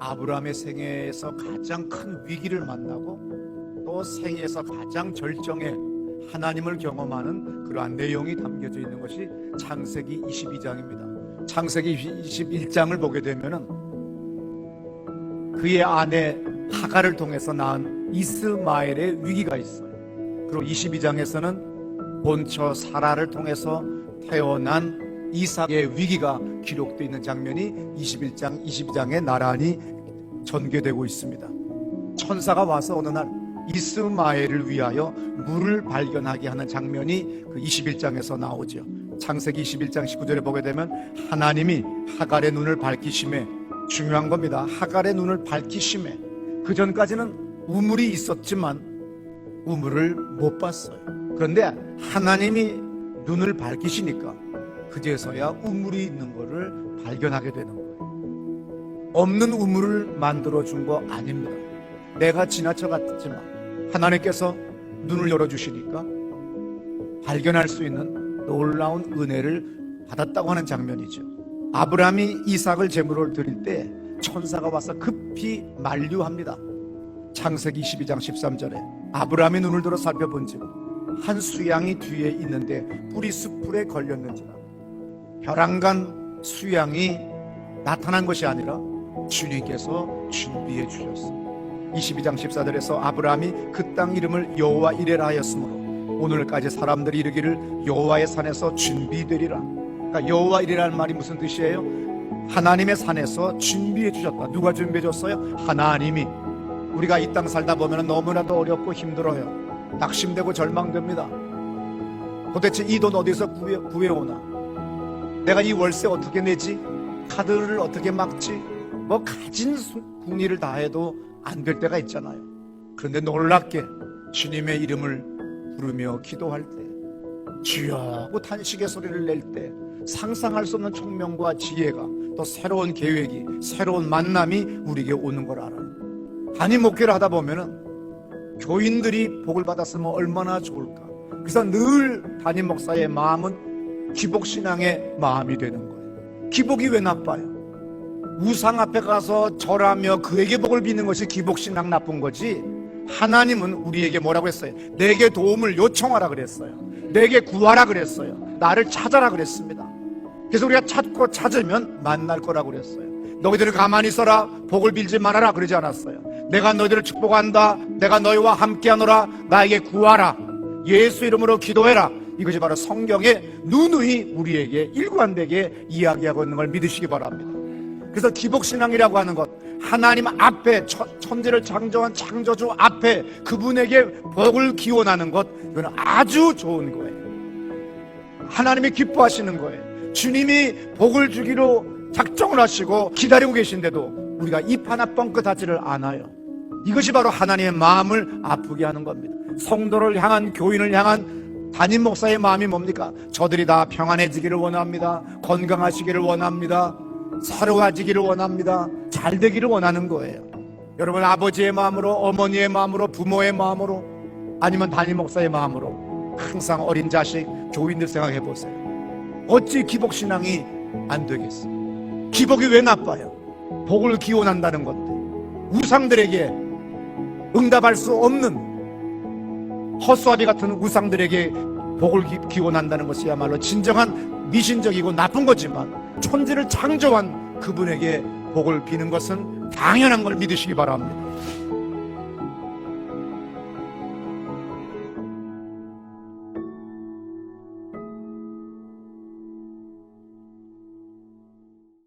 아브라함의 생애에서 가장 큰 위기를 만나고 또 생애에서 가장 절정의 하나님을 경험하는 그러한 내용이 담겨져 있는 것이 창세기 22장입니다. 창세기 21장을 보게 되면은 그의 아내 하가를 통해서 낳은 이스마엘의 위기가 있어요. 그리고 22장에서는 본처 사라를 통해서 태어난 이삭의 위기가 기록되어 있는 장면이 21장, 22장에 나란히 전개되고 있습니다. 천사가 와서 어느 날 이스마엘을 위하여 물을 발견하게 하는 장면이 그 21장에서 나오죠. 창세기 21장 19절에 보게 되면 하나님이 하갈의 눈을 밝히심에 중요한 겁니다. 하갈의 눈을 밝히심에 그 전까지는 우물이 있었지만 우물을 못 봤어요. 그런데 하나님이 눈을 밝히시니까 그제서야 우물이 있는 것을 발견하게 되는 거예요. 없는 우물을 만들어 준 거 아닙니다. 내가 지나쳐 갔지만 하나님께서 눈을 열어 주시니까 발견할 수 있는 놀라운 은혜를 받았다고 하는 장면이죠. 아브라함이 이삭을 제물로 드릴 때 천사가 와서 급히 만류합니다. 창세기 22장 13절에 아브라함이 눈을 들어 살펴본즉 한 수양이 뒤에 있는데 뿌리 숲풀에 걸렸는지라 벼랑간 수양이 나타난 것이 아니라 주님께서 준비해 주셨어. 22장 14절에서 아브라함이 그 땅 이름을 여호와 이레라 하였으므로 오늘까지 사람들이 이르기를 여호와의 산에서 준비되리라. 그러니까 여호와 이레라는 말이 무슨 뜻이에요? 하나님의 산에서 준비해 주셨다. 누가 준비해 줬어요? 하나님이. 우리가 이 땅 살다 보면 너무나도 어렵고 힘들어요. 낙심되고 절망됩니다. 도대체 이 돈 어디서 구해, 구해오나? 내가 이 월세 어떻게 내지? 카드를 어떻게 막지? 뭐 가진 수- 궁리를 다 해도 안 될 때가 있잖아요. 그런데 놀랍게 주님의 이름을 부르며 기도할 때 주여 하고 탄식의 소리를 낼 때 상상할 수 없는 총명과 지혜가 또 새로운 계획이 새로운 만남이 우리에게 오는 걸 알아요. 담임 목회를 하다 보면은 교인들이 복을 받았으면 얼마나 좋을까. 그래서 늘 담임 목사의 마음은 기복 신앙의 마음이 되는 거예요. 기복이 왜 나빠요? 우상 앞에 가서 절하며 그에게 복을 비는 것이 기복 신앙 나쁜 거지. 하나님은 우리에게 뭐라고 했어요? 내게 도움을 요청하라 그랬어요. 내게 구하라 그랬어요. 나를 찾아라 그랬습니다. 그래서 우리가 찾고 찾으면 만날 거라고 그랬어요. 너희들은 가만히 있어라. 복을 빌지 말아라. 그러지 않았어요. 내가 너희들을 축복한다. 내가 너희와 함께하노라. 나에게 구하라. 예수 이름으로 기도해라. 이것이 바로 성경에 누누이 우리에게 일관되게 이야기하고 있는 걸 믿으시기 바랍니다. 그래서 기복신앙이라고 하는 것, 하나님 앞에 천- 천지를 창조한 창조주 앞에 그분에게 복을 기원하는 것, 이건 아주 좋은 거예요. 하나님이 기뻐하시는 거예요. 주님이 복을 주기로 작정을 하시고 기다리고 계신데도 우리가 입 하나 뻥끗하지를 않아요. 이것이 바로 하나님의 마음을 아프게 하는 겁니다. 성도를 향한 교인을 향한 담임 목사의 마음이 뭡니까? 저들이 다 평안해지기를 원합니다. 건강하시기를 원합니다. 새로워지기를 원합니다. 잘 되기를 원하는 거예요. 여러분 아버지의 마음으로 어머니의 마음으로 부모의 마음으로 아니면 담임 목사의 마음으로 항상 어린 자식 교인들 생각해 보세요. 어찌 기복 신앙이 안 되겠어요? 기복이 왜 나빠요? 복을 기원한다는 것들 우상들에게 응답할 수 없는 헛수아비 같은 우상들에게 복을 기- 기원한다는 것이야말로 진정한 미신적이고 나쁜 거지만 천지를 창조한 그분에게 복을 비는 것은 당연한 걸 믿으시기 바랍니다.